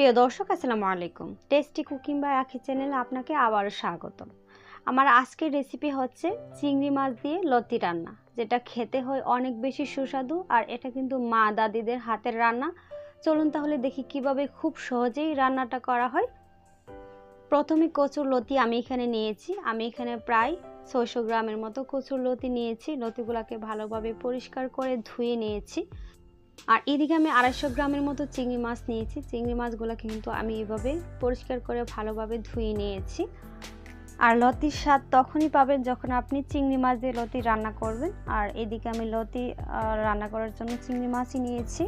প্রিয় দর্শক, আসসালামু আলাইকুম। টেস্টি কুকিং বাই আখি চ্যানেলে আপনাকে আবারও স্বাগত আমার আজকের রেসিপি হচ্ছে চিংড়ি মাছ দিয়ে লতি রান্না, যেটা খেতে হয় অনেক বেশি সুস্বাদু আর এটা কিন্তু মা দাদিদের হাতের রান্না। চলুন তাহলে দেখি কীভাবে খুব সহজেই রান্নাটা করা হয়। প্রথমে কচুর লতি আমি এখানে নিয়েছি। আমি এখানে প্রায় ছয়শো গ্রামের মতো কচুর লতি নিয়েছি। লতিগুলোকে ভালোভাবে পরিষ্কার করে ধুয়ে নিয়েছি। আর এদিকে আমি আড়াইশো গ্রামের মতো চিংড়ি মাছ নিয়েছি। চিংড়ি মাছগুলো কিন্তু আমি এভাবে পরিষ্কার করে ভালোভাবে ধুয়ে নিয়েছি। আর লতির স্বাদ তখনই পাবেন যখন আপনি চিংড়ি মাছ দিয়ে লতি রান্না করবেন। আর এদিকে আমি লতি রান্না করার জন্য চিংড়ি মাছই নিয়েছি।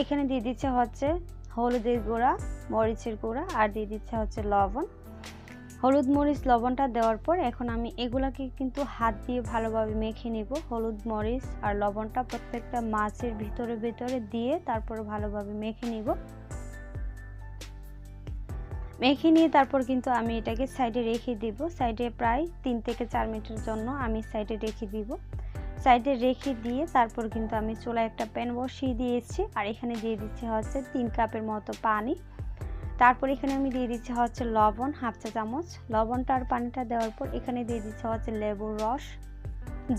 এখানে দিয়ে দিচ্ছে হচ্ছে হলুদের গুঁড়া, মরিচের গুঁড়া, আর দিয়ে দিচ্ছে হচ্ছে লবণ। হলুদ মরিচ লবণটা দেওয়ার পর এখন আমি এগুলাকে কিন্তু হাত দিয়ে ভালোভাবে মেখে নেব। হলুদ মরিচ আর লবণটা প্রত্যেকটা মাছের ভিতরে ভিতরে দিয়ে তারপরে ভালোভাবে মেখে নিব। মেখে নিয়ে তারপর কিন্তু আমি এটাকে সাইডে রেখে দিব। সাইডে প্রায় তিন থেকে চার মিনিটের জন্য আমি সাইডে রেখে দিব। সাইডে রেখে দিয়ে তারপর কিন্তু আমি চুলায় একটা প্যান বসিয়ে দিয়েছি। আর এখানে দিয়ে দিচ্ছি হচ্ছে তিন কাপের মতো পানি। তারপর এখানে আমি দিয়ে দিচ্ছি হচ্ছে লবণ, হাফ চা চামচ। লবণটা আর পানিটা দেওয়ার পর এখানে দিয়ে দিচ্ছি হচ্ছে লেবুর রস।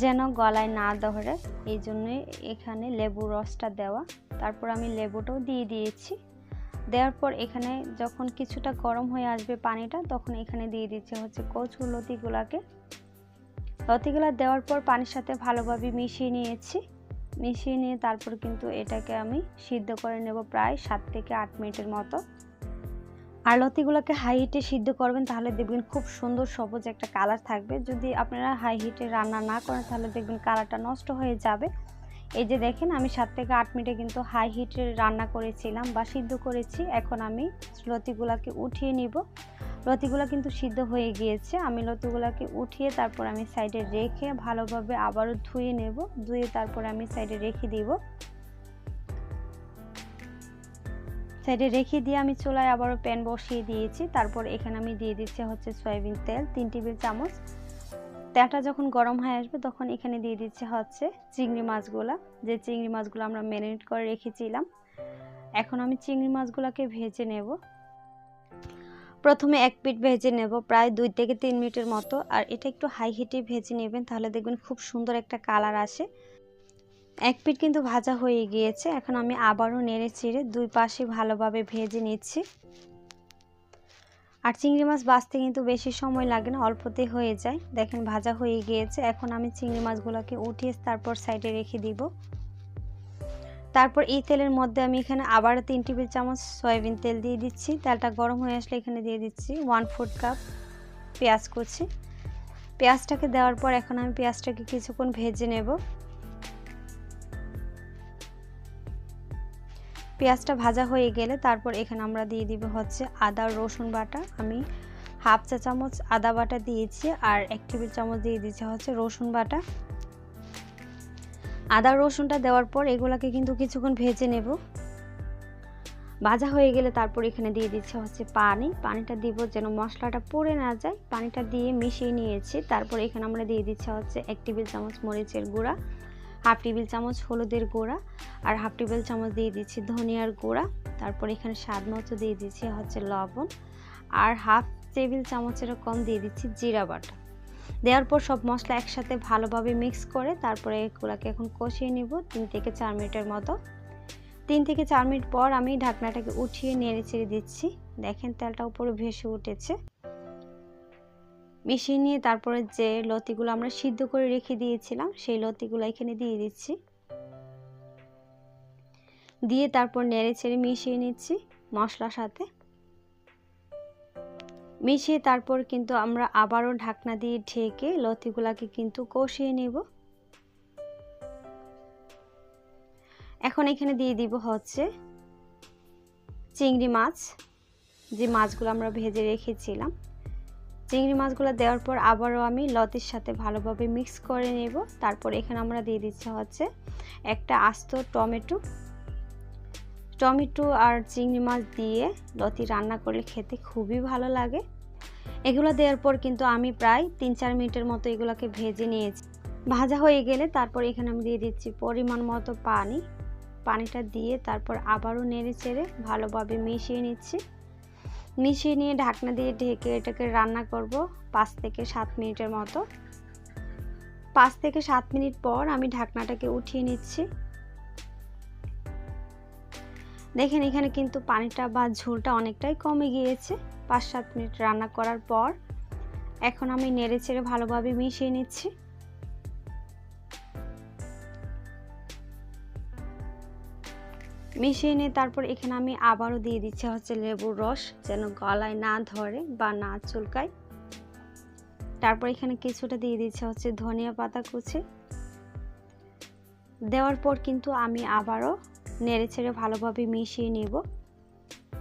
যেন গলায় না ধরে, এই জন্যই এখানে লেবুর রসটা দেওয়া। তারপর আমি লেবুটাও দিয়ে দিয়েছি। দেওয়ার পর এখানে যখন কিছুটা গরম হয়ে আসবে পানিটা, তখন এখানে দিয়ে দিচ্ছে হচ্ছে কচু লতিগুলাকে। লতিগুলা দেওয়ার পর পানির সাথে ভালোভাবে মিশিয়ে নিয়েছি। মিশিয়ে নিয়ে তারপর কিন্তু এটাকে আমি সিদ্ধ করে নেব প্রায় সাত থেকে আট মিনিটের মতো। আর লতিগুলোকে হাই হিটে সিদ্ধ করবেন, তাহলে দেখবেন খুব সুন্দর সবুজ একটা কালার থাকবে। যদি আপনারা হাই হিটে রান্না না করেন, তাহলে দেখবেন কালারটা নষ্ট হয়ে যাবে। এই যে দেখেন, আমি সাত থেকে আট মিনিটে কিন্তু হাই হিটে রান্না করেছিলাম বা সিদ্ধ করেছি। এখন আমি লতিগুলাকে উঠিয়ে নিব। লতিগুলো কিন্তু সিদ্ধ হয়ে গিয়েছে। আমি লতিগুলোকে উঠিয়ে তারপর আমি সাইডে রেখে ভালোভাবে আবারও ধুয়ে নেব। ধুয়ে তারপর আমি সাইডে রেখে দিব। সাইডে রেখে দিয়ে আমি চুলায় আবারও প্যান বসিয়ে দিয়েছি। তারপর এখানে আমি দিয়ে দিচ্ছি হচ্ছে সয়াবিন তেল, তিন টেবিল চামচ। তেলটা যখন গরম হয়ে আসবে তখন এখানে দিয়ে দিচ্ছে হচ্ছে চিংড়ি মাছগুলো। যে চিংড়ি মাছগুলো আমরা ম্যারিনেট করে রেখেছিলাম, এখন আমি চিংড়ি মাছগুলোকে ভেজে নেব। প্রথমে এক পিট ভেজে নেব, প্রায় দুই থেকে তিন মিনিটের মতো। আর এটা একটু হাই হিটে ভেজে নেবেন, তাহলে দেখবেন খুব সুন্দর একটা কালার আসে। এক পিট কিন্তু ভাজা হয়ে গিয়েছে। এখন আমি আবারও নেড়ে চিড়ে দুই পাশে ভালোভাবে ভেজে নিচ্ছি। আর চিংড়ি মাছ বাঁচতে কিন্তু বেশি সময় লাগে না অল্পতে হয়ে যায়। দেখেন, ভাজা হয়ে গিয়েছে। এখন আমি চিংড়ি মাছগুলোকে উঠিয়ে তারপর সাইডে রেখে দিব। তারপর এই তেলের মধ্যে আমি এখানে আবার তিন টেবিল চামচ সয়াবিন তেল দিয়ে দিচ্ছি। তেলটা গরম হয়ে আসলে এখানে দিয়ে দিচ্ছি ওয়ান ফুড কাপ পেঁয়াজ কুচি। পেঁয়াজটাকে দেওয়ার পর এখন আমি পেঁয়াজটাকে কিছুক্ষণ ভেজে নেব। পেঁয়াজটা ভাজা হয়ে গেলে তারপর এখানে আমরা দিয়ে দিব হচ্ছে আদা, রসুন বাটা। আমি হাফ চা চামচ আদা বাটা দিয়েছি আর এক টেবিল চামচ দিয়ে দিচ্ছি হচ্ছে রসুন বাটা। আদা, রসুনটা দেওয়ার পর এগুলাকে কিন্তু কিছুক্ষণ ভেজে নেব। ভাজা হয়ে গেলে তারপর এখানে দিয়ে দিচ্ছে হচ্ছে পানি। পানিটা দিব যেন মশলাটা পড়ে না যায়। পানিটা দিয়ে মিশিয়ে নিয়েছি। তারপর এখানে আমরা দিয়ে দিচ্ছে হচ্ছে এক টেবিল চামচ মরিচের গুঁড়া। হাফ টেবিল চামচ হলুদের গুঁড়া আর হাফ টেবিল চামচ দিয়ে দিচ্ছি ধনিয়ার গুঁড়া। তারপর এখানে স্বাদ মতো দিয়ে দিচ্ছি হচ্ছে লবণ আর হাফ টেবিল চামচেরও কম দিয়ে দিচ্ছি জিরা বাটা। দেওয়ার পর সব মশলা একসাথে ভালোভাবে মিক্স করে তারপরে এগুলাকে এখন কষিয়ে নিব তিন থেকে চার মিনিটের মতো। তিন থেকে চার মিনিট পর আমি ঢাকনাটাকে উঠিয়ে নেড়ে চেড়ে দিচ্ছি। দেখেন তেলটা উপরে ভেসে উঠেছে। মিশিয়ে নিয়ে তারপরে যে লতিগুলো আমরা সিদ্ধ করে রেখে দিয়েছিলাম, সেই লতিগুলো এখানে দিয়ে দিচ্ছি। দিয়ে তারপর নেড়ে ছেড়ে মিশিয়ে নিচ্ছি মশলার সাথে। মিশিয়ে তারপর কিন্তু আমরা আবারও ঢাকনা দিয়ে ঢেকে লতিগুলাকে কিন্তু কষিয়ে নেব। এখন এখানে দিয়ে দিব হচ্ছে চিংড়ি মাছ, যে মাছগুলো আমরা ভেজে রেখেছিলাম। চিংড়ি মাছগুলো দেওয়ার পর আবারও আমি লতির সাথে ভালোভাবে মিক্স করে নেব। তারপর এখানে আমরা দিয়ে দিচ্ছি হচ্ছে একটা আস্ত টমেটো। টমেটো আর চিংড়ি মাছ দিয়ে লতি রান্না করলে খেতে খুবই ভালো লাগে। এগুলো দেওয়ার পর কিন্তু আমি প্রায় তিন চার মিনিটের মতো এগুলোকে ভেজে নিয়েছি। ভাজা হয়ে গেলে তারপর এখানে আমি দিয়ে দিচ্ছি পরিমাণ মতো পানি। পানিটা দিয়ে তারপর আবারও নেড়ে চেড়ে ভালোভাবে মিশিয়ে নিচ্ছি। মিশিয়ে নিয়ে ঢাকনা দিয়ে ঢেকে এটাকে রান্না করব পাঁচ থেকে সাত মিনিটের মতো। পাঁচ থেকে সাত মিনিট পর আমি ঢাকনাটাকে উঠিয়ে নিচ্ছি। দেখেন এখানে কিন্তু পানিটা বা ঝোলটা অনেকটাই কমে গিয়েছে। পাঁচ সাত মিনিট রান্না করার পর এখন আমি নেড়ে চেড়ে ভালোভাবে মিশিয়ে নিচ্ছি। মিশিয়ে নিয়ে তারপর এখানে আমি আবারও দিয়ে দিচ্ছি হচ্ছে লেবুর রস, যেন গলায় না ধরে বা না চুলকায়। তারপর এখানে কিছুটা দিয়ে দিচ্ছে হচ্ছে ধনিয়া পাতা কুচি। দেওয়ার পর কিন্তু আমি আবারও নেড়ে ছেড়ে ভালোভাবে মিশিয়ে নিব।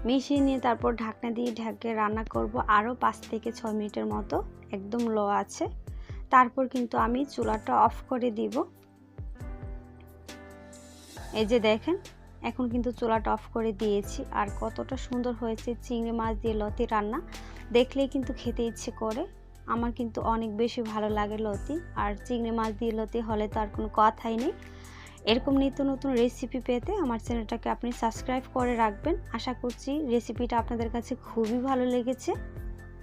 মিশিয়ে নিয়ে তারপর ঢাকনা দিয়ে ঢাকে রান্না করব আরও পাঁচ থেকে ছয় মিনিটের মতো, একদম লো আছে। তারপর কিন্তু আমি চুলাটা অফ করে দিব। এই যে দেখেন এখন কিন্তু চুলাটা অফ করে দিয়েছি। আর কতটা সুন্দর হয়েছে চিংড়ি মাছ দিয়ে লতি রান্না। দেখলেই কিন্তু খেতে ইচ্ছে করে। আমার কিন্তু অনেক বেশি ভালো লাগে লতি। আর চিংড়ি মাছ দিয়ে লতি হলে তো আর কোনো কথাই নেই। এরকম নিত্য নতুন রেসিপি পেতে আমার চ্যানেলটাকে আপনি সাবস্ক্রাইব করে রাখবেন। আশা করছি রেসিপিটা আপনাদের কাছে খুবই ভালো লেগেছে।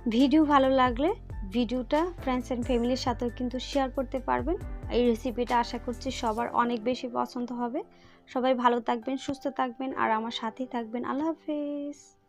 ভিডিও ভালো লাগলে ভিডিওটা ফ্রেন্ডস অ্যান্ড ফ্যামিলির সাথেও কিন্তু শেয়ার করতে পারবেন। এই রেসিপিটা আশা করছি সবার অনেক বেশি পছন্দ হবে। সবাই ভালো থাকবেন, সুস্থ থাকবেন, আর আমার সাথেই থাকবেন। আল্লাহ হাফেজ।